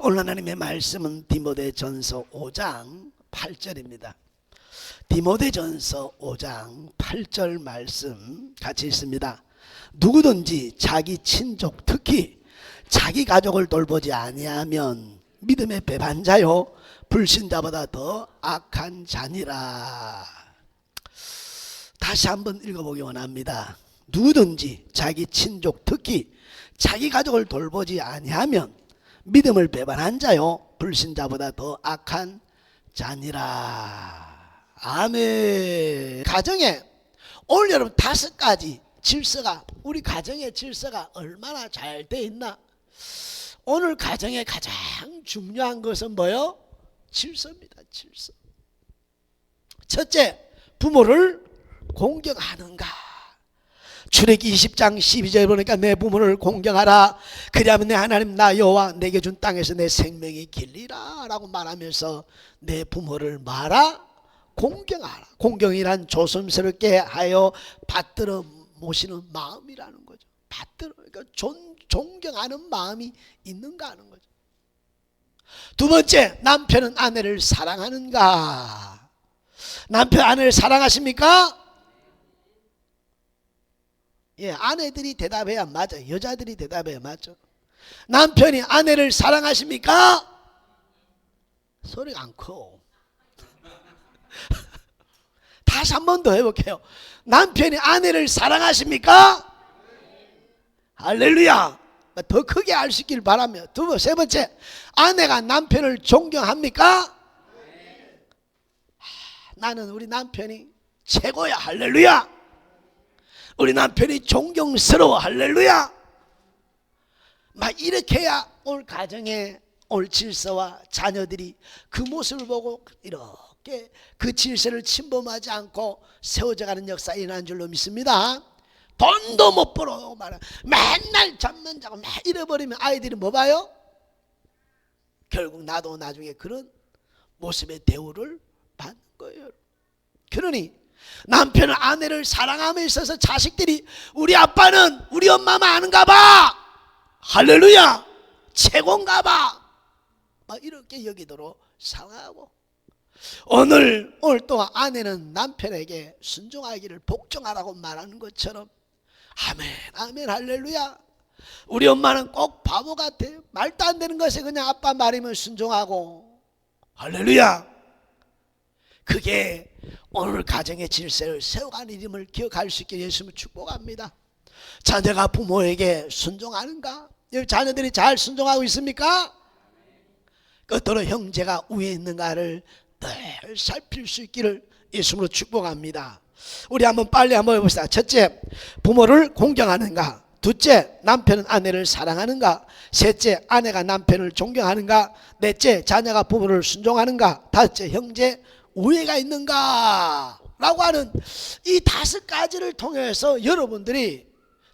오늘 하나님의 말씀은 디모데 전서 5장 8절입니다. 디모데 전서 5장 8절 말씀 같이 있습니다. 누구든지 자기 친족 특히 자기 가족을 돌보지 아니하면 믿음의 배반자요 불신자보다 더 악한 자니라. 다시 한번 읽어보기 원합니다. 누구든지 자기 친족 특히 자기 가족을 돌보지 아니하면 믿음을 배반한 자요 불신자보다 더 악한 자니라. 아멘. 가정에 오늘 여러분 다섯 가지 질서가 우리 가정의 질서가 얼마나 잘 돼 있나? 오늘 가정의 가장 중요한 것은 뭐요? 질서입니다. 질서. 첫째, 부모를 공경하는가? 출애기 20장 12절에 보니까 내 부모를 공경하라. 그리하면 내 하나님 나 여호와 내게 준 땅에서 내 생명이 길리라라고 말하면서 내 부모를 말아 공경하라. 공경이란 조심스럽게 하여 받들어 모시는 마음이라는 거죠. 받들어 그러니까 존, 존경하는 마음이 있는가 하는 거죠. 두 번째, 남편은 아내를 사랑하는가? 남편 아내를 사랑하십니까? 예, 아내들이 대답해야 맞아. 여자들이 대답해야 맞죠. 남편이 아내를 사랑하십니까? 소리가 안 커. 다시 한 번 더 해볼게요. 남편이 아내를 사랑하십니까? 할렐루야. 더 크게 알 수 있길 바라며. 두 번, 세 번째. 아내가 남편을 존경합니까? 하, 나는 우리 남편이 최고야. 할렐루야. 우리 남편이 존경스러워. 할렐루야. 막 이렇게 해야 오늘 가정에 올 질서와 자녀들이 그 모습을 보고 이렇게 그 질서를 침범하지 않고 세워져 가는 역사 일어난 줄로 믿습니다. 돈도 못 벌어 말아. 맨날 잠만 자고 맨 잃어버리면 아이들이 뭐 봐요? 결국 나도 나중에 그런 모습의 대우를 받는 거예요. 그러니 남편은 아내를 사랑함에 있어서 자식들이 우리 아빠는 우리 엄마만 아는가 봐. 할렐루야. 최고인가 봐. 막 이렇게 여기도록 사랑하고 오늘 오늘 또한 아내는 남편에게 순종하기를 복종하라고 말하는 것처럼 아멘 아멘 할렐루야 우리 엄마는 꼭 바보 같아 말도 안 되는 것에 그냥 아빠 말이면 순종하고 할렐루야 그게 오늘 가정의 질서를 세워가는 이름을 기억할 수 있게 예수님을 축복합니다 자녀가 부모에게 순종하는가 자녀들이 잘 순종하고 있습니까? 끝으로 형제가 위에 있는가를 늘 살필 수 있기를 예수님으로 축복합니다. 우리 한번 빨리 한번 해봅시다. 첫째, 부모를 공경하는가? 둘째, 남편은 아내를 사랑하는가? 셋째, 아내가 남편을 존경하는가? 넷째, 자녀가 부모를 순종하는가? 다섯째, 형제 우애가 있는가? 라고 하는 이 다섯 가지를 통해서 여러분들이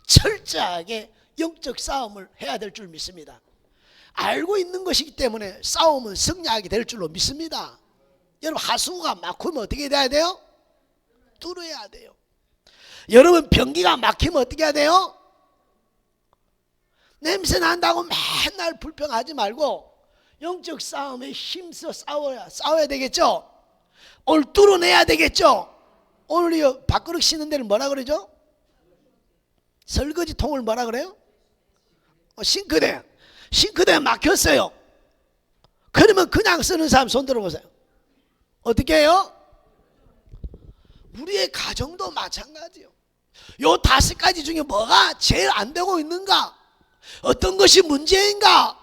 철저하게 영적 싸움을 해야 될 줄 믿습니다. 알고 있는 것이기 때문에 싸움은 승리하게 될 줄로 믿습니다. 여러분 하수구가 막히면 어떻게 돼야 돼요? 뚫어야 돼요. 여러분 변기가 막히면 어떻게 해야 돼요? 냄새 난다고 맨날 불평하지 말고 영적 싸움에 힘써 싸워야 싸워야 되겠죠. 오늘 뚫어내야 되겠죠. 오늘 이 밥그릇 씻는 데를 뭐라 그러죠? 설거지 통을 뭐라 그래요? 어, 싱크대. 싱크대에 막혔어요. 그러면 그냥 쓰는 사람 손 들어보세요. 어떻게 해요? 우리의 가정도 마찬가지요. 요 다섯 가지 중에 뭐가 제일 안 되고 있는가? 어떤 것이 문제인가?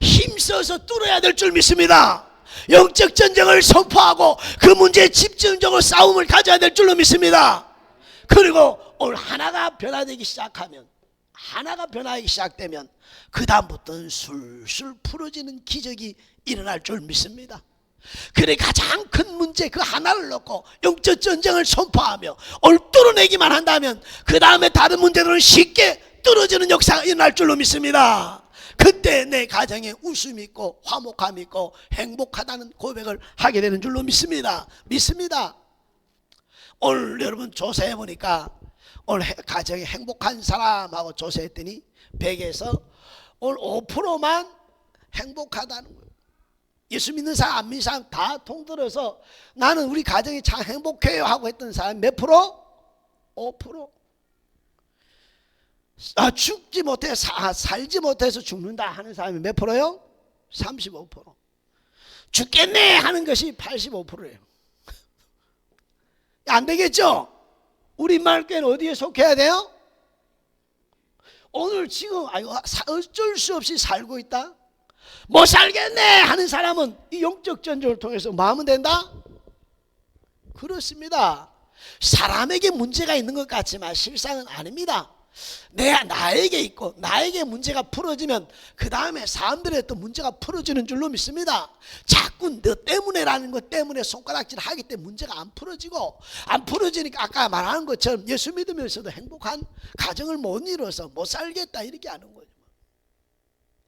힘써서 뚫어야 될 줄 믿습니다. 영적 전쟁을 선포하고 그 문제에 집중적으로 싸움을 가져야 될 줄로 믿습니다. 그리고 오늘 하나가 변화되기 시작하면 하나가 변화하기 시작되면 그 다음부터는 술술 풀어지는 기적이 일어날 줄 믿습니다. 그래 가장 큰 문제 그 하나를 놓고 영적 전쟁을 선포하며 오늘 뚫어내기만 한다면 그 다음에 다른 문제들은 쉽게 뚫어지는 역사가 일어날 줄로 믿습니다. 그때 내 가정에 웃음이 있고 화목함이 있고 행복하다는 고백을 하게 되는 줄로 믿습니다. 믿습니다. 오늘 여러분 조사해 보니까 오늘 가정에 행복한 사람하고 조사했더니 100에서 오늘 5%만 행복하다는 거예요. 예수 믿는 사람 안 믿는 사람 다 통틀어서 나는 우리 가정이 참 행복해요 하고 했던 사람 몇 프로? 5%. 아, 죽지 못해 사, 살지 못해서 죽는다 하는 사람이 몇 프로요? 35%. 죽겠네 하는 것이 85%예요. 안 되겠죠? 우리 말께는 어디에 속해야 돼요? 오늘 지금 사- 어쩔 수 없이 살고 있다. 못 살겠네 하는 사람은 이 영적 전쟁을 통해서 마음은 된다? 그렇습니다. 사람에게 문제가 있는 것 같지만 실상은 아닙니다. 내 나에게 있고 나에게 문제가 풀어지면 그 다음에 사람들의 또 문제가 풀어지는 줄로 믿습니다. 자꾸 너 때문에라는 것 때문에 손가락질 하기 때문에 문제가 안 풀어지고 안 풀어지니까 아까 말하는 것처럼 예수 믿으면서도 행복한 가정을 못 이뤄서 못 살겠다 이렇게 하는 거죠.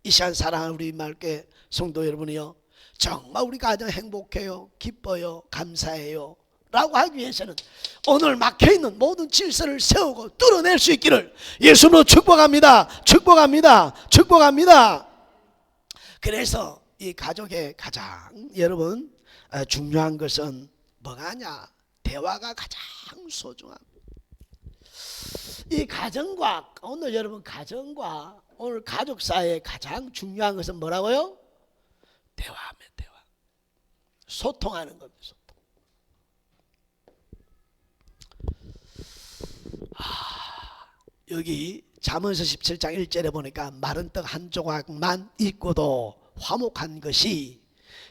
이 시간 사랑하는 우리 말께 성도 여러분이요 정말 우리 가정 행복해요 기뻐요 감사해요 라고 하기 위해서는 오늘 막혀있는 모든 질서를 세우고 뚫어낼 수 있기를 예수로 축복합니다 축복합니다 축복합니다 그래서 이 가족의 가장 여러분 어, 중요한 것은 뭐가냐 대화가 가장 소중합니다 이 가정과 오늘 여러분 가정과 오늘 가족 사이에 가장 중요한 것은 뭐라고요? 대화하면 대화. 소통하는 겁니다. 소통. 아, 여기 잠언서 17장 1절에 보니까 마른 떡 한 조각만 있고도 화목한 것이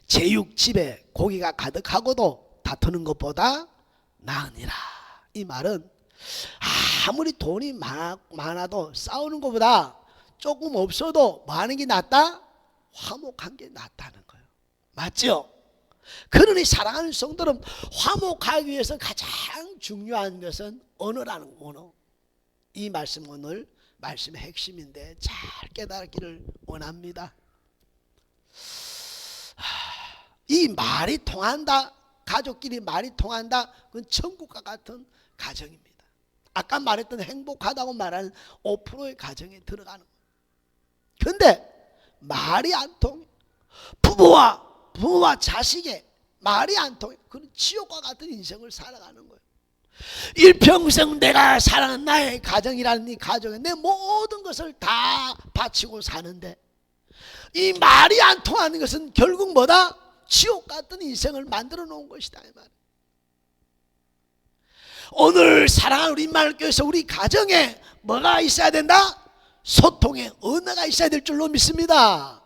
제육 집에 고기가 가득하고도 다투는 것보다 나으니라. 이 말은 아무리 돈이 많아, 많아도 싸우는 것보다 조금 없어도 많은 게 낫다? 화목한 게 낫다는 거예요. 맞죠? 그러니 사랑하는 성도는 화목하기 위해서 가장 중요한 것은 언어라는 거, 언어. 이 말씀 오늘 말씀의 핵심인데 잘 깨닫기를 원합니다. 하, 이 말이 통한다. 가족끼리 말이 통한다. 그건 천국과 같은 가정입니다. 아까 말했던 행복하다고 말하는 5%의 가정에 들어가는 거예요. 근데 말이 안 통해. 부부와 부모와 자식의 말이 안 통해. 그는 지옥과 같은 인생을 살아가는 거예요. 일평생 내가 사랑하는 나의 가정이라는 이 가정에 내 모든 것을 다 바치고 사는데 이 말이 안 통하는 것은 결국 뭐다? 지옥 같은 인생을 만들어 놓은 것이다 이 말. 오늘 사랑하는 우리 말교에서 우리 가정에 뭐가 있어야 된다? 소통의 언어가 있어야 될 줄로 믿습니다.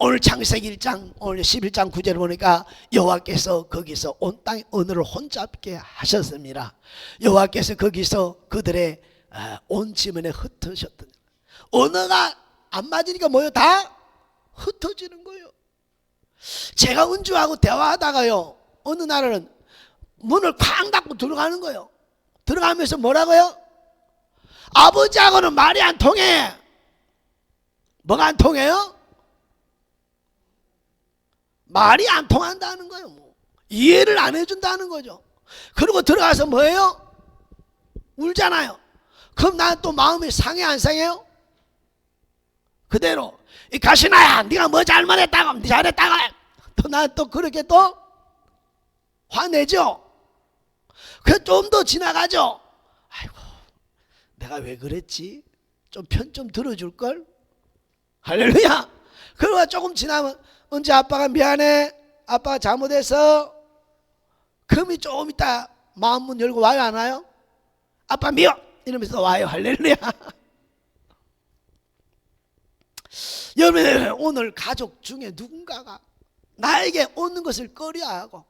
오늘 창세기 1장 오늘 11장 9절을 보니까 여호와께서 거기서 온 땅의 언어를 혼잡게 하셨습니다. 여호와께서 거기서 그들의 아, 온 지면에 흩으셨던 언어가 안 맞으니까 뭐요? 다 흩어지는 거예요. 제가 은주하고 대화하다가요 어느 날은 문을 쾅 닫고 들어가는 거예요. 들어가면서 뭐라고요? 아버지하고는 말이 안 통해. 뭐가 안 통해요? 말이 안 통한다는 거예요. 뭐. 이해를 안 해준다는 거죠. 그리고 들어가서 뭐예요? 울잖아요. 그럼 나는 또 마음이 상해 안 상해요? 그대로 이 가시나야 네가 뭐 잘못했다고 네 잘했다고 또 나는 또 그렇게 또 화내죠. 그 좀 더 지나가죠. 아이고 내가 왜 그랬지? 좀 편좀 들어줄 걸. 할렐루야. 그러고 조금 지나면 언제 아빠가 미안해. 아빠가 잘못했어. 금이 조금 있다 마음 문 열고 와요 안 와요? 아빠 미워 이러면서 와요 할렐루야. 여러분 오늘 가족 중에 누군가가 나에게 오는 것을 꺼려하고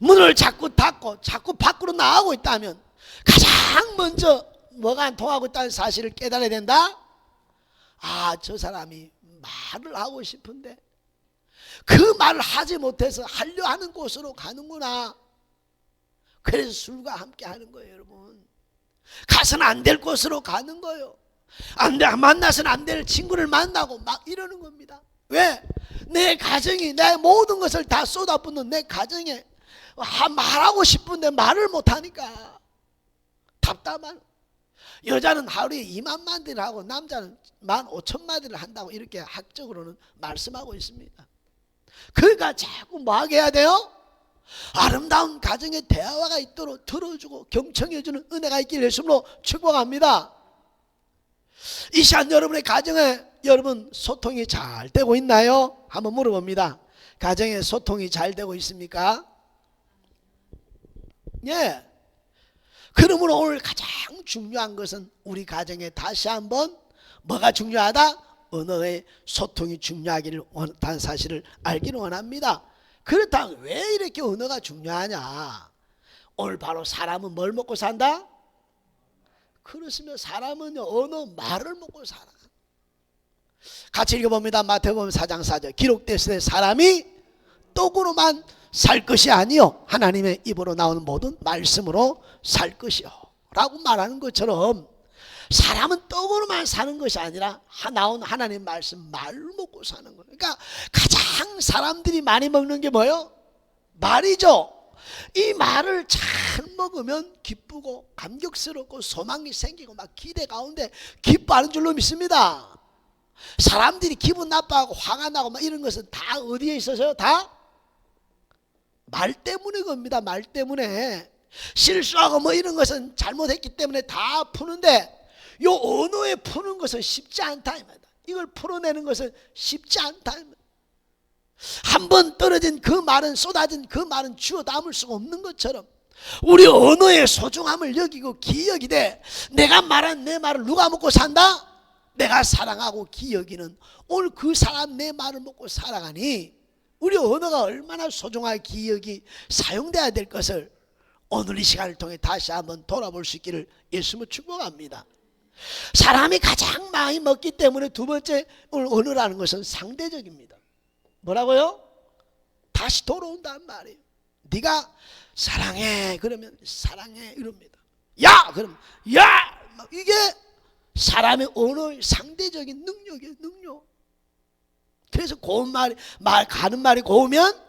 문을 자꾸 닫고 자꾸 밖으로 나가고 있다면 가장 먼저 뭐가 안 통하고 있다는 사실을 깨달아야 된다. 아, 저 사람이 말을 하고 싶은데 그 말을 하지 못해서 하려 하는 곳으로 가는구나. 그래서 술과 함께 하는 거예요, 여러분. 가서는 안 될 곳으로 가는 거예요. 안 돼, 만나서는 안 될 친구를 만나고 막 이러는 겁니다. 왜? 내 가정이 내 모든 것을 다 쏟아붓는 내 가정에 하- 말하고 싶은데 말을 못하니까 답답한 여자는 하루에 2만 마디를 하고 남자는 1만 5천 마디를 한다고 이렇게 학적으로는 말씀하고 있습니다. 그러니까 자꾸 뭐 하게 해야 돼요? 아름다운 가정의 대화가 있도록 들어주고 경청해주는 은혜가 있길 예수로 축복합니다. 이 시간 여러분의 가정에 여러분 소통이 잘 되고 있나요? 한번 물어봅니다. 가정에 소통이 잘 되고 있습니까? 예. 그러므로 오늘 가장 중요한 것은 우리 가정에 다시 한번 뭐가 중요하다? 언어의 소통이 중요하기를 원하는 사실을 알기를 원합니다. 그렇다면 왜 이렇게 언어가 중요하냐? 오늘 바로 사람은 뭘 먹고 산다? 그렇으면 사람은 언어 말을 먹고 살아. 같이 읽어봅니다. 마태복음 4장 4절 기록됐을 때 사람이 떡으로만 살 것이 아니요. 하나님의 입으로 나오는 모든 말씀으로 살 것이요. 라고 말하는 것처럼 사람은 떡으로만 사는 것이 아니라 나온 하나님 말씀 말을 먹고 사는 거예요. 그러니까 가장 사람들이 많이 먹는 게 뭐예요? 말이죠. 이 말을 잘 먹으면 기쁘고 감격스럽고 소망이 생기고 막 기대 가운데 기뻐하는 줄로 믿습니다. 사람들이 기분 나빠하고 화가 나고 막 이런 것은 다 어디에 있어서요? 다 말 때문에 겁니다. 말 때문에 실수하고 뭐 이런 것은 잘못했기 때문에 다 푸는데 요 언어에 푸는 것은 쉽지 않다 이 말이다. 이걸 풀어내는 것은 쉽지 않다. 한 번 떨어진 그 말은 쏟아진 그 말은 주워 담을 수가 없는 것처럼 우리 언어의 소중함을 여기고 기억이 돼 내가 말한 내 말을 누가 먹고 산다? 내가 사랑하고 기억이는 오늘 그 사람 내 말을 먹고 살아가니 우리 언어가 얼마나 소중하게 기억이 사용돼야 될 것을 오늘 이 시간을 통해 다시 한번 돌아볼 수 있기를 예수님을 축복합니다. 사람이 가장 많이 먹기 때문에 두 번째 오늘 언어라는 것은 상대적입니다. 뭐라고요? 다시 돌아온다는 말이에요. 네가 사랑해 그러면 사랑해 이럽니다. 야 그럼 야 이게 사람의 언어의 상대적인 능력이에요. 능력. 그래서 고운 말이 말 가는 말이 고우면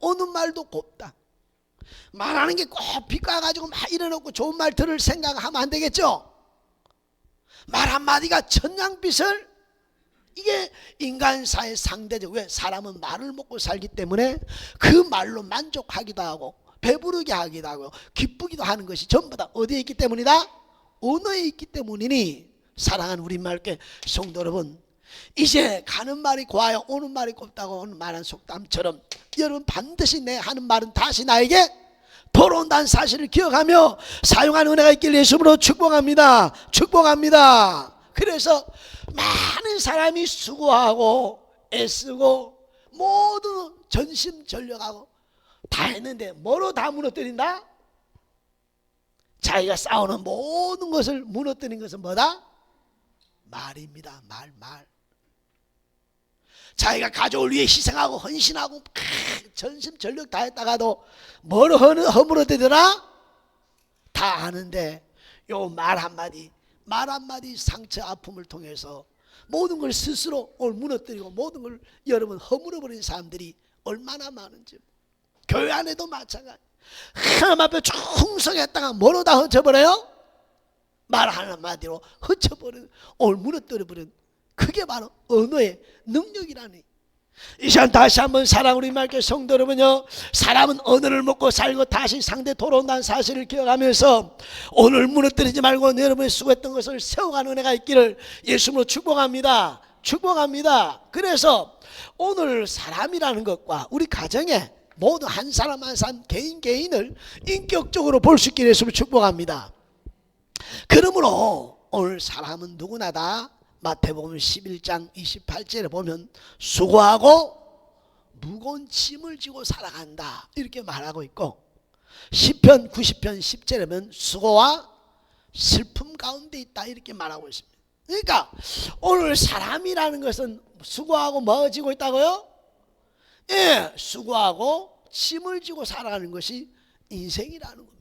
오는 말도 곱다. 말하는 게꼭 빛과 가지고 막 일어놓고 좋은 말 들을 생각하면 안 되겠죠. 말 한마디가 천냥빛을 이게 인간사의 상대적 왜 사람은 말을 먹고 살기 때문에 그 말로 만족하기도 하고 배부르게 하기도 하고 기쁘기도 하는 것이 전부 다 어디에 있기 때문이다? 언어에 있기 때문이니 사랑하는 우리 말께 성도 여러분 이제 가는 말이 고와요 오는 말이 곱다고 오는 말한 속담처럼 여러분 반드시 내 하는 말은 다시 나에게 돌아온다는 사실을 기억하며 사용하는 은혜가 있길 예수로 축복합니다 축복합니다 그래서 많은 사람이 수고하고 애쓰고 모두 전심전력하고 다 했는데 뭐로 다 무너뜨린다? 자기가 싸우는 모든 것을 무너뜨린 것은 뭐다? 말입니다 말 말. 자기가 가족을 위해 희생하고 헌신하고 전심 전력 다했다가도 뭘 허물어대더라? 다 아는데 요 말 한마디 말 한마디 상처 아픔을 통해서 모든 걸 스스로 오늘 무너뜨리고 모든 걸 여러분 허물어버린 사람들이 얼마나 많은지 교회 안에도 마찬가지 하나님 앞에 충성했다가 뭐로 다 흩어버려요? 말 한마디로 흩어버린 오늘 무너뜨려버린 그게 바로 언어의 능력이라니. 이 시간 다시 한번 사랑 우리 말께 성도 여러분요 사람은 언어를 먹고 살고 다시 상대 돌아온다는 사실을 기억하면서 오늘 무너뜨리지 말고 여러분이 수고했던 것을 세워가는 은혜가 있기를 예수님으로 축복합니다. 축복합니다. 그래서 오늘 사람이라는 것과 우리 가정에 모두 한 사람 한 사람 개인 개인을 인격적으로 볼 수 있기를 예수님을 축복합니다. 그러므로 오늘 사람은 누구나 다 마태복음 11장 28절에 보면 수고하고 무거운 짐을 지고 살아간다. 이렇게 말하고 있고 10편 90편 10절에 보면 수고와 슬픔 가운데 있다. 이렇게 말하고 있습니다. 그러니까 오늘 사람이라는 것은 수고하고 뭐 지고 있다고요? 예, 수고하고 짐을 지고 살아가는 것이 인생이라는 겁니다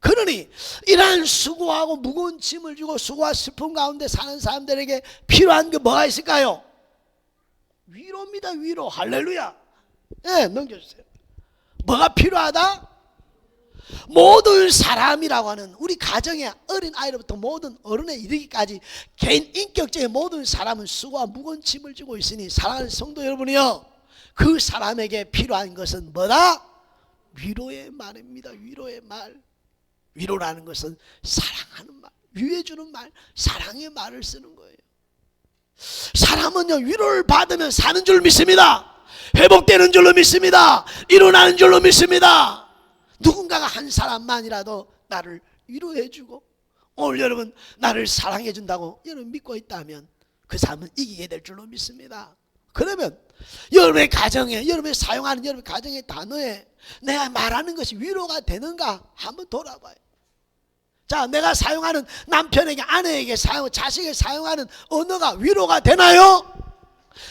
그러니 이러한 수고하고 무거운 짐을 지고 수고와 슬픔 가운데 사는 사람들에게 필요한 게 뭐가 있을까요? 위로입니다 위로 할렐루야 예 네, 넘겨주세요 뭐가 필요하다? 모든 사람이라고 하는 우리 가정의 어린 아이로부터 모든 어른에 이르기까지 개인 인격적인 모든 사람은 수고와 무거운 짐을 지고 있으니 사랑하는 성도 여러분이요 그 사람에게 필요한 것은 뭐다? 위로의 말입니다 위로의 말 위로라는 것은 사랑하는 말 위해주는 말 사랑의 말을 쓰는 거예요. 사람은요 위로를 받으면 사는 줄 믿습니다. 회복되는 줄로 믿습니다. 일어나는 줄로 믿습니다. 누군가가 한 사람만이라도 나를 위로해주고 오늘 여러분 나를 사랑해준다고 여러분 믿고 있다면 그 사람은 이기게 될 줄로 믿습니다. 그러면 여러분의 가정에 여러분이 사용하는 여러분의 가정의 단어에 내가 말하는 것이 위로가 되는가 한번 돌아봐요. 자, 내가 사용하는 남편에게 아내에게 사용 자식에게 사용하는 언어가 위로가 되나요?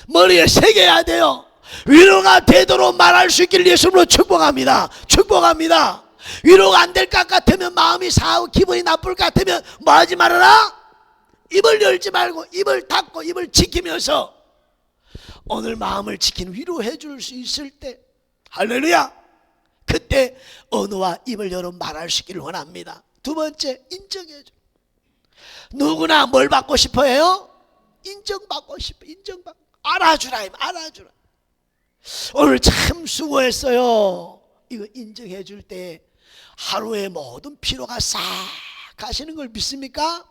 머리에 새겨야 돼요. 위로가 되도록 말할 수 있기를 예수님으로 축복합니다. 축복합니다. 위로가 안 될 것 같으면 마음이 상하고 기분이 나쁠 것 같으면 뭐 하지 말아라? 입을 열지 말고 입을 닫고 입을 지키면서 오늘 마음을 지킨 위로해 줄 수 있을 때 할렐루야 그때 언어와 입을 열어 말할 수 있기를 원합니다 두 번째 인정해 줘 누구나 뭘 받고 싶어 해요? 인정받고 싶어 인정받고 알아주라 임 알아주라 오늘 참 수고했어요. 이거 인정해 줄 때 하루의 모든 피로가 싹 가시는 걸 믿습니까?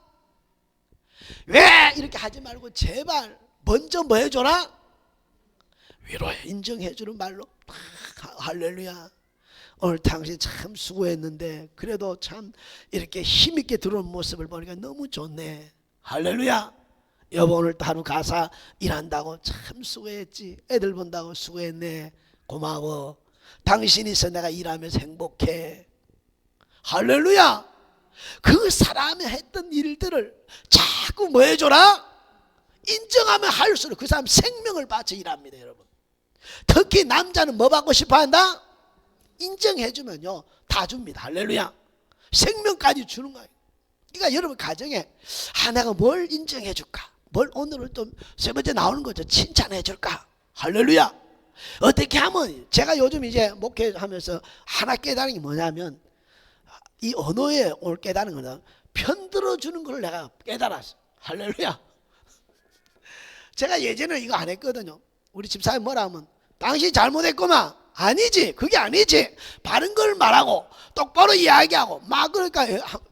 왜 이렇게 하지 말고 제발 먼저 뭐 해줘라? 위로해. 인정해 주는 말로 하- 할렐루야. 오늘 당신 참 수고했는데 그래도 참 이렇게 힘있게 들어온 모습을 보니까 너무 좋네. 할렐루야. 여보 오늘 또 하루 가사 일한다고 참 수고했지. 애들 본다고 수고했네. 고마워. 당신이 있어 내가 일하면서 행복해. 할렐루야. 그 사람이 했던 일들을 자꾸 뭐 해줘라? 인정하면 할수록 그 사람 생명을 바쳐 일합니다 여러분 특히 남자는 뭐 받고 싶어 한다 인정해주면요 다 줍니다 할렐루야 생명까지 주는 거예요 그러니까 여러분 가정에 아 내가 뭘 인정해 줄까? 뭘 오늘은 또 세 번째 나오는 거죠. 칭찬해 줄까? 할렐루야. 어떻게 하면 제가 요즘 이제 목회하면서 하나 깨달은 게 뭐냐면 이 언어에 오늘 깨달은 거는 편들어 주는 걸 내가 깨달았어. 할렐루야. 제가 예전에 이거 안 했거든요. 우리 집사님 뭐라 하면 당신 잘못했구만. 아니지. 그게 아니지. 바른 걸 말하고 똑바로 이야기하고 막 그러니까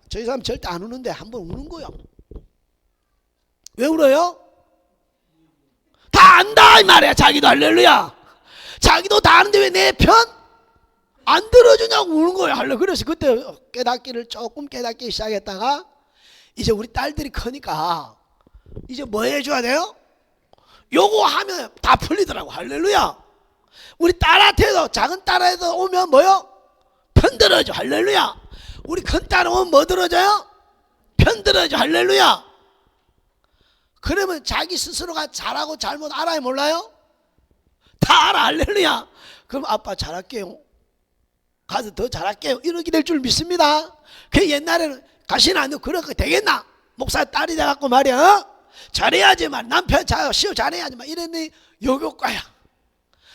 저희 사람 절대 안 우는데 한 번 우는 거요. 왜 울어요? 다 안다 이 말이야. 자기도 할렐루야. 자기도 다 아는데 왜 내 편? 안 들어주냐고 우는 거예요. 할렐 그래서 그때 깨닫기를 조금 깨닫기 시작했다가 이제 우리 딸들이 크니까 이제 뭐 해줘야 돼요? 요거 하면 다 풀리더라고. 할렐루야. 우리 딸한테도 작은 딸한테도 오면 뭐요? 편 들어줘. 할렐루야. 우리 큰 딸은 오면 뭐 들어줘요? 편 들어줘. 할렐루야. 그러면 자기 스스로가 잘하고 잘못 알아요 몰라요? 다 알아 할렐루야 그럼 아빠 잘할게요 가서 더 잘할게요 이렇게 될 줄 믿습니다 그 옛날에는 가시나 안 그렇게 되겠나 목사 딸이 돼갖고 말이야 어? 잘해야지만 남편 잘 시어 잘해야지만 이랬니? 요교과야.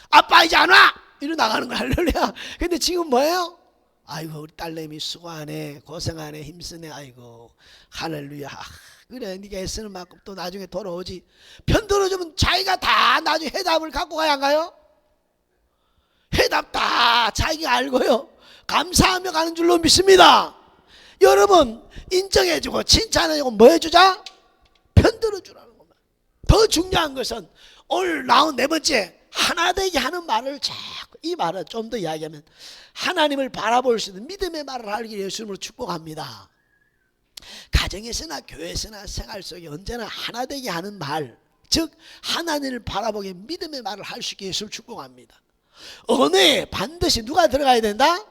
아빠 이제 안 와! 이러 나가는 거야. 할렐루야. 근데 지금 뭐예요? 아이고 우리 딸내미 수고하네. 고생하네. 힘쓰네. 아이고. 할렐루야. 그래. 네가 애쓰는 만큼 또 나중에 돌아오지. 편 들어주면 자기가 다 나중에 해답을 갖고 가야 안 가요? 해답 다 자기가 알고요. 감사하며 가는 줄로 믿습니다. 여러분 인정해주고 칭찬해주고 뭐 해주자? 편 들어 주라는 것만 더 중요한 것은 오늘 나온 네 번째 하나 되게 하는 말을 자꾸 이 말을 좀 더 이야기하면 하나님을 바라볼 수 있는 믿음의 말을 하기 예수님으로 축복합니다 가정에서나 교회에서나 생활 속에 언제나 하나 되게 하는 말, 즉 하나님을 바라보게 믿음의 말을 할 수 있게 예수를 축복합니다. 언어에 반드시 누가 들어가야 된다?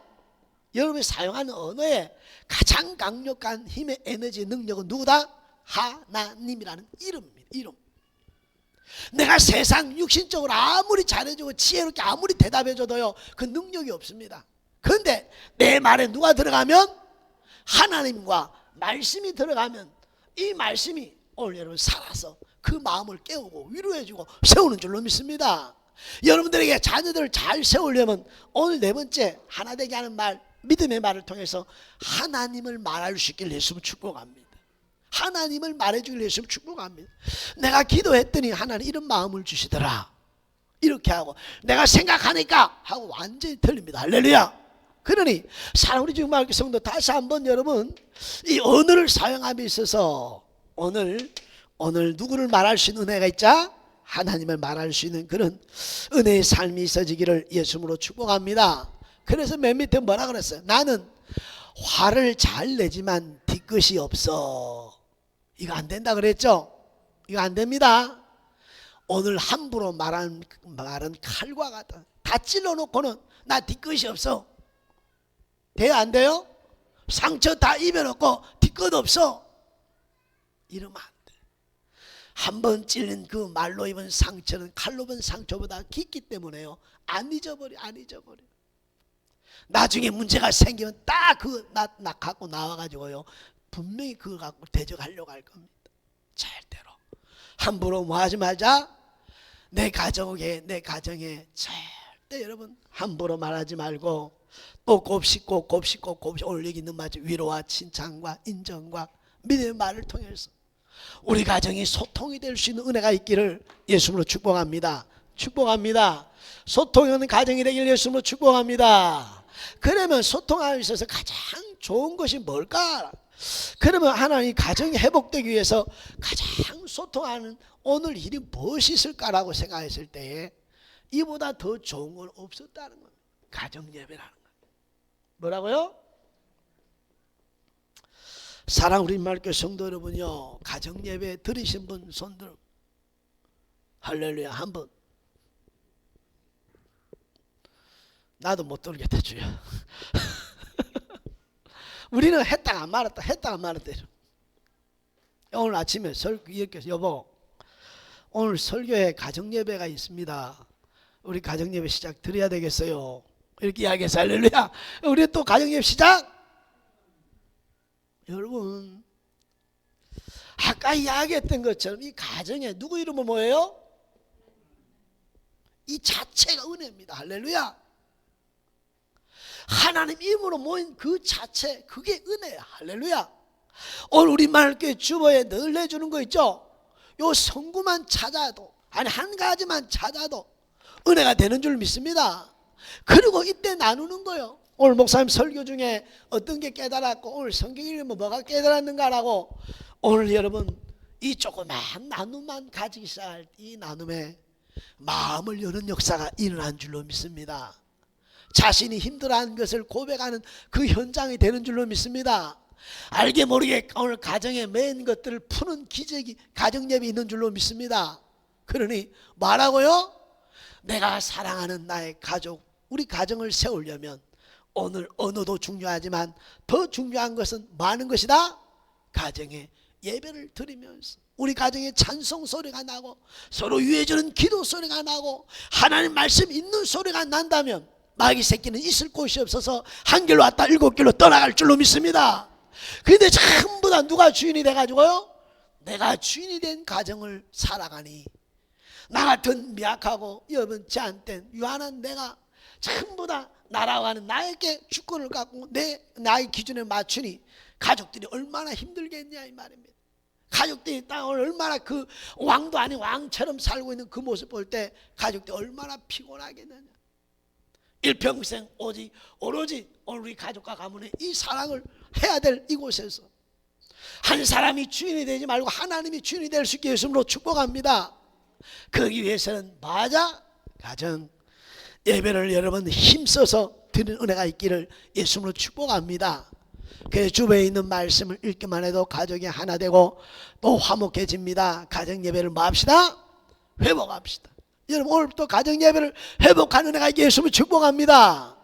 여러분이 사용하는 언어에 가장 강력한 힘의 에너지 능력은 누구다? 하나님이라는 이름입니다. 이름. 내가 세상 육신적으로 아무리 잘해주고 지혜롭게 아무리 대답해줘도요 그 능력이 없습니다. 그런데 내 말에 누가 들어가면 하나님과 말씀이 들어가면 이 말씀이 오늘 여러분 살아서 그 마음을 깨우고 위로해주고 세우는 줄로 믿습니다. 여러분들에게 자녀들을 잘 세우려면 오늘 네 번째 하나 되게 하는 말 믿음의 말을 통해서 하나님을 말할 수 있길 예수님 축복합니다. 하나님을 말해주길 예수님 축복합니다. 내가 기도했더니 하나님 이런 마음을 주시더라. 이렇게 하고 내가 생각하니까 하고 완전히 틀립니다. 할렐루야. 그러니 사랑 우리 지금 말기 성도 다시 한번 여러분 이 언어를 사용함에 있어서 오늘 오늘 누구를 말할 수 있는 은혜가 있자? 하나님을 말할 수 있는 그런 은혜의 삶이 있어지기를 예수님으로 축복합니다. 그래서 맨 밑에 뭐라 그랬어요? 나는 화를 잘 내지만 뒤끝이 없어. 이거 안 된다 그랬죠? 이거 안 됩니다. 오늘 함부로 말한 말은 칼과 같다. 다 찔러놓고는 나 뒤끝이 없어. 돼요 안 돼요? 상처 다 입혀놓고 뒤끝 없어. 이러면 안 돼. 한 번 찔린 그 말로 입은 상처는 칼로 입은 상처보다 깊기 때문에요. 안 잊어버려, 안 잊어버려. 나중에 문제가 생기면 딱 그 나 나 갖고 나와가지고요. 분명히 그거 갖고 대적하려고 할 겁니다. 절대로 함부로 뭐 하지 말자. 내 가정에 내 가정에 절대 여러분 함부로 말하지 말고 또 곱씹고 곱씹고 곱씹 올리기 있는 맞 위로와 칭찬과 인정과 믿음의 말을 통해서 우리 가정이 소통이 될 수 있는 은혜가 있기를 예수님으로 축복합니다. 축복합니다. 소통하는 가정이 되길 예수님으로 축복합니다. 그러면 소통하에 있어서 가장 좋은 것이 뭘까? 그러면 하나님 가정이 회복되기 위해서 가장 소통하는 오늘 일이 무엇이 있을까라고 생각했을 때에 이보다 더 좋은 건 없었다는 겁니다. 가정 예배라는 거. 뭐라고요? 사랑 우리 말교 성도 여러분요 가정 예배 들으신 분 손들 할렐루야 한번 나도 못 들겠다 주여 우리는 했다가 안 말았다 했다가 안 말았다 오늘 아침에 설 이렇게 여보 오늘 설교에 가정 예배가 있습니다 우리 가정 예배 시작 드려야 되겠어요 이렇게 이야기해서 할렐루야 우리 또 가정 예배 시작 여러분 아까 이야기했던 것처럼 이 가정에 누구 이름은 뭐예요? 이 자체가 은혜입니다. 할렐루야. 하나님 이름으로 모인 그 자체 그게 은혜야. 할렐루야. 오늘 우리 말교회 주보에 늘 내주는 거 있죠? 요 성구만 찾아도 아니 한 가지만 찾아도 은혜가 되는 줄 믿습니다. 그리고 이때 나누는 거요. 오늘 목사님 설교 중에 어떤 게 깨달았고 오늘 성경 읽으면 뭐가 깨달았는가라고 오늘 여러분 이 조그만 나눔만 가지기 시작할 이 나눔에 마음을 여는 역사가 일어난 줄로 믿습니다. 자신이 힘들어하는 것을 고백하는 그 현장이 되는 줄로 믿습니다. 알게 모르게 오늘 가정에 맨 것들을 푸는 기적이 가정 예배 있는 줄로 믿습니다. 그러니 뭐라고요? 내가 사랑하는 나의 가족, 우리 가정을 세우려면 오늘 언어도 중요하지만 더 중요한 것은 많은 것이다. 가정에 예배를 드리면서 우리 가정에 찬송 소리가 나고 서로 위해주는 기도 소리가 나고 하나님 말씀 있는 소리가 난다면 마귀 새끼는 있을 곳이 없어서 한 길로 왔다 일곱 길로 떠나갈 줄로 믿습니다. 그런데 전부 다 누가 주인이 돼가지고요? 내가 주인이 된 가정을 살아가니 나 같은 미약하고 여러분 제한된 유한한 내가 전부 다 날아가는 나에게 주권을 갖고 내 나의 기준에 맞추니 가족들이 얼마나 힘들겠냐 이 말입니다. 가족들이 땅을 얼마나 그 왕도 아닌 왕처럼 살고 있는 그 모습 볼 때 가족들이 얼마나 피곤하겠느냐. 일평생 오직 오로지 우리 가족과 가문의 이 사랑을 해야 될 이곳에서 한 사람이 주인이 되지 말고 하나님이 주인이 될 수 있게 예수님으로 축복합니다. 그러기 위해서는 맞아 가정 예배를 여러분 힘써서 드리는 은혜가 있기를 예수님으로 축복합니다. 그 주변에 있는 말씀을 읽기만 해도 가족이 하나 되고 또 화목해집니다. 가정 예배를 뭐 합시다? 회복합시다. 여러분 오늘 또 가정 예배를 회복하는 있게 예수님을 축복합니다.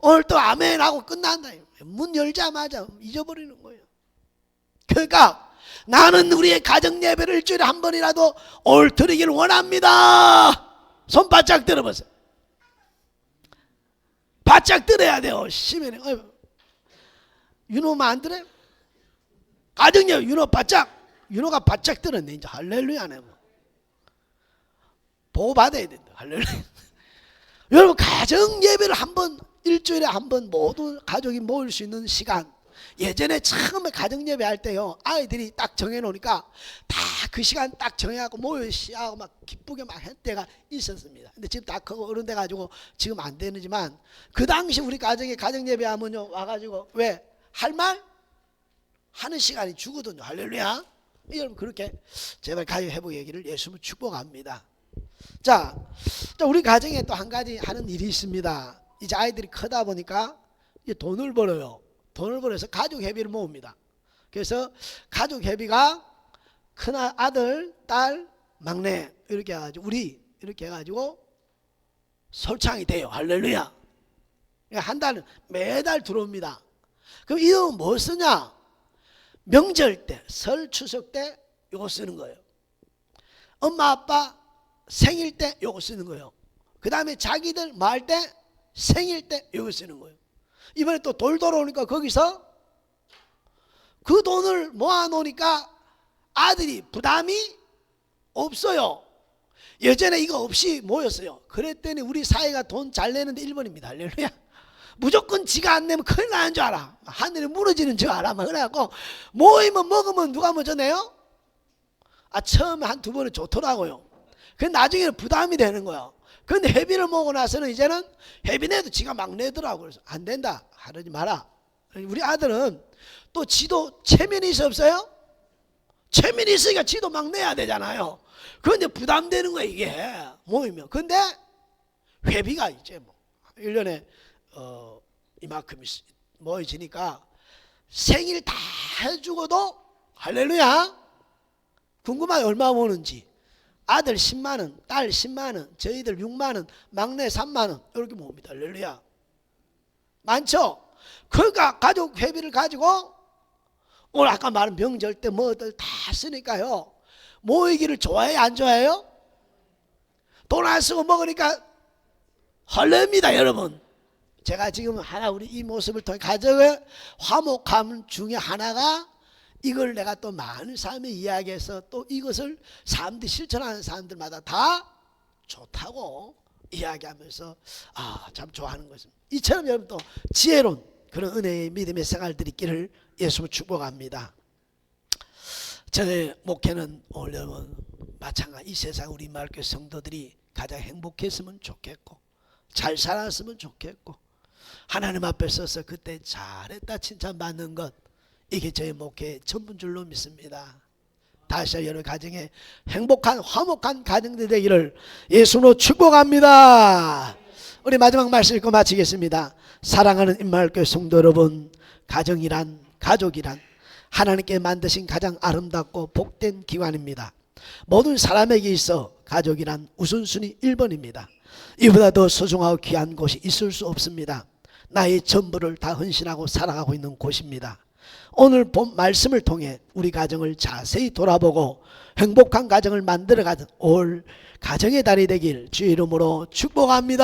오늘 또 아멘 하고 끝난다. 문 열자마자 잊어버리는 거예요. 그러니까 나는 우리의 가정 예배를 일주일에 한 번이라도 올 드리길 원합니다. 손 바짝 들어보세요. 바짝 들어야 돼요. 시면에 윤호만 안 들어요? 가정 예배 윤호 바짝 윤호가 바짝 들었네 이제 할렐루야네 뭐. 보호 받아야 된다 할렐루야. 여러분 가정 예배를 한 번 일주일에 한 번 모든 가족이 모일 수 있는 시간. 예전에 처음에 가정 예배 할 때요 아이들이 딱 정해 놓으니까 다 그 시간 딱 정해갖고 모여 시하고 막 기쁘게 막 할 때가 있었습니다. 근데 지금 다 크고 어른 돼 가지고 지금 안 되는지만 그 당시 우리 가정에 가정 예배 하면요 와가지고 왜 할 말 하는 시간이 주거든요. 할렐루야. 여러분 그렇게 제발 가정 회복 얘기를 예수님 축복합니다. 자, 자, 우리 가정에 또 한 가지 하는 일이 있습니다. 이제 아이들이 크다 보니까 이제 돈을 벌어요. 돈을 벌어서 가족 회비를 모읍니다. 그래서 가족 회비가 큰 아- 아들, 딸, 막내 이렇게 해가지고 우리 이렇게 해가지고 솔창이 돼요. 할렐루야. 그러니까 한 달은 매달 들어옵니다. 그럼 이거 뭐 쓰냐? 명절 때, 설 추석 때 이거 쓰는 거예요. 엄마 아빠 생일 때 요거 쓰는 거예요. 그 다음에 자기들 말 때 생일 때 요거 쓰는 거예요. 이번에 또 돌 돌아오니까 거기서 그 돈을 모아 놓으니까 아들이 부담이 없어요. 예전에 이거 없이 모였어요. 그랬더니 우리 사회가 돈 잘 내는데 1번입니다. 할렐루야. 무조건 지가 안 내면 큰일 나는 줄 알아. 하늘이 무너지는 줄 알아. 막 그래갖고 모이면 먹으면 누가 먼저 내요? 아 처음에 한 두 번은 좋더라고요. 그 나중에는 부담이 되는 거야. 근데 회비를 먹고 나서는 이제는 회비 내도 지가 막 내더라고. 그래서 안 된다. 하지 마라. 우리 아들은 또 지도 체면이 있어 없어요? 체면이 있으니까 지도 막 내야 되잖아요. 그런데 부담되는 거야 이게 모이면. 근데 회비가 이제 뭐 1년에 어 이만큼 있- 모여지니까 생일 다 해주고도 할렐루야 궁금하게 얼마 모는지 아들 10만 원, 딸 10만 원, 저희들 6만 원, 막내 3만 원 이렇게 모읍니다. 할렐루야. 많죠? 그러니까 가족 회비를 가지고 오늘 아까 말한 명절 때 뭐들 다 쓰니까요. 모이기를 좋아해요, 안 좋아해요? 돈 안 쓰고 먹으니까 헐렙니다, 여러분. 제가 지금 하나 우리 이 모습을 통해 가정의 화목함 중에 하나가 이걸 내가 또 많은 사람에 이야기해서 또 이것을 사람들이 실천하는 사람들마다 다 좋다고 이야기하면서 아 참 좋아하는 것입니다. 이처럼 여러분 또 지혜로운 그런 은혜의 믿음의 생활들이 있기를 예수 축복합니다. 저의 목회는 오늘 여러분 마찬가지 이 세상 우리 마을교 성도들이 가장 행복했으면 좋겠고 잘 살았으면 좋겠고 하나님 앞에 서서 그때 잘했다 칭찬받는 것 이게 저의 목회의 전부인 줄로 믿습니다. 다시 여러분 가정에 행복한 화목한 가정들 되기를 예수로 축복합니다. 우리 마지막 말씀 읽고 마치겠습니다. 사랑하는 임마을교회 성도 여러분, 가정이란 가족이란 하나님께 만드신 가장 아름답고 복된 기관입니다. 모든 사람에게 있어 가족이란 우선순위 1번입니다. 이보다 더 소중하고 귀한 곳이 있을 수 없습니다. 나의 전부를 다 헌신하고 살아가고 있는 곳입니다. 오늘 본 말씀을 통해 우리 가정을 자세히 돌아보고 행복한 가정을 만들어가는 올 가정의 달이 되길 주의 이름으로 축복합니다.